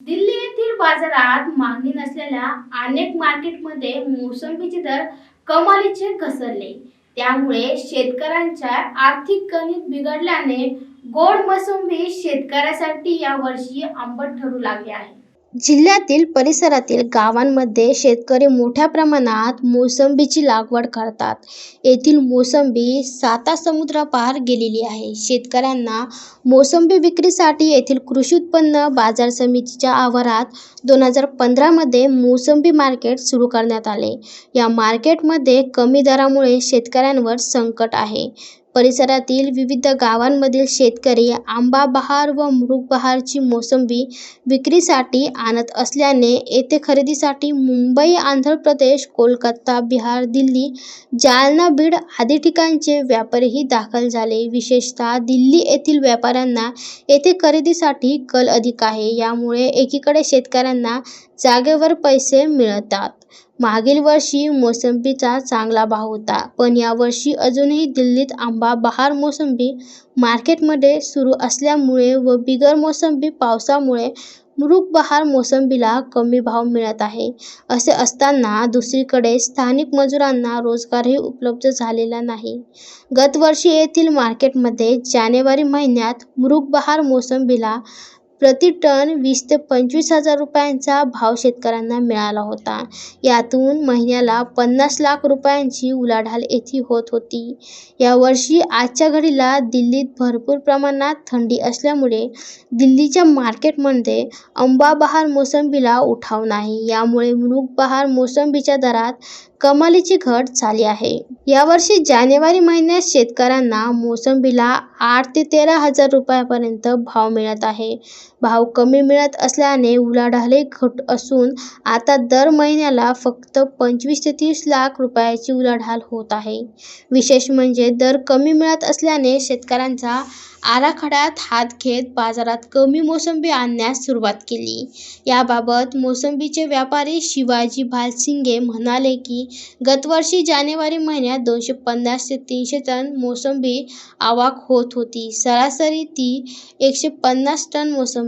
दिल्ली येथील बाजारात मागणी नसलेल्या अनेक मार्केटमध्ये मोसंबीचे दर कमालीचे घसरले. त्यामुळे शेतकऱ्यांच्या आर्थिक गणित बिघडल्याने गोड मोसंबी शेतकऱ्यासाठी यावर्षी आंबट ठरू लागले आहे. जिल्ह्यातील परिसरातील गावांमध्ये शेतकरी मोठ्या प्रमाणात मोसंबीची लागवड करतात. येथील मोसंबी साता समुद्रापार गेलेली आहे. शेतकऱ्यांना मोसंबी विक्रीसाठी येथील कृषी उत्पन्न बाजार समितीच्या आवारात दोन हजार पंधरामध्ये मोसंबी मार्केट सुरू करण्यात आले. या मार्केटमध्ये कमी दरामुळे शेतकऱ्यांवर संकट आहे. परिसरातील विविध गावांमधील शेतकरी आंबा बहार व मृग बहारची मोसंबी विक्रीसाठी आणत असल्याने येथे खरेदीसाठी मुंबई, आंध्र प्रदेश, कोलकाता, बिहार, दिल्ली, जालना, बीड आदी ठिकाणचे व्यापारीही दाखल झाले. विशेषतः दिल्ली येथील व्यापाऱ्यांना येथे खरेदीसाठी कल अधिक आहे. यामुळे एकीकडे शेतकऱ्यांना जागेवर पैसे मिळतात. मागील वर्षी मोसंबीचा चांगला भाव होता. पण यावर्षी अजूनही दिल्लीत आंबा बहार मोसंबी मार्केटमध्ये सुरू असल्यामुळे व बिगर मोसंबी पावसामुळे मृग बहार मोसंबीला कमी भाव मिळत आहे. असे असताना दुसरीकडे स्थानिक मजुरांना रोजगारही उपलब्ध झालेला नाही. गतवर्षी येथील मार्केटमध्ये जानेवारी महिन्यात मृग बहार मोसंबीला प्रति टन वीस ते पंचवीस हजार रुपयांचा भाव शेतकऱ्यांना मिळाला होता. यातून महिन्याला पन्नास लाख रुपयांची उलाढाल येथे होत होती. यावर्षी आजच्या घडीला दिल्लीत भरपूर प्रमाणात थंडी असल्यामुळे दिल्लीच्या मार्केटमध्ये अंबाबहार मोसंबीला उठाव नाही. यामुळे मृग बहार मोसंबीच्या दरात कमालीची घट झाली आहे. यावर्षी जानेवारी महिन्यात शेतकऱ्यांना मोसंबीला आठ ते तेरा हजार रुपयापर्यंत भाव मिळत आहे. भाव कमी मिळत असल्याने उलाढालही घट असून आता दर महिन्याला फक्त पंचवीस ते तीस लाख रुपयांची उलाढाल होत आहे. विशेष म्हणजे दर कमी मिळत असल्याने शेतकऱ्यांचा आराखड्यात हात घेत बाजारात कमी मोसंबी आणण्यास सुरुवात केली. याबाबत मोसंबीचे व्यापारी शिवाजी भालसिंगे म्हणाले की, गतवर्षी जानेवारी महिन्यात दोनशे पन्नास ते तीनशे टन मोसंबी आवक होत होती. सरासरी ती एकशे पन्नास टन मोसंबी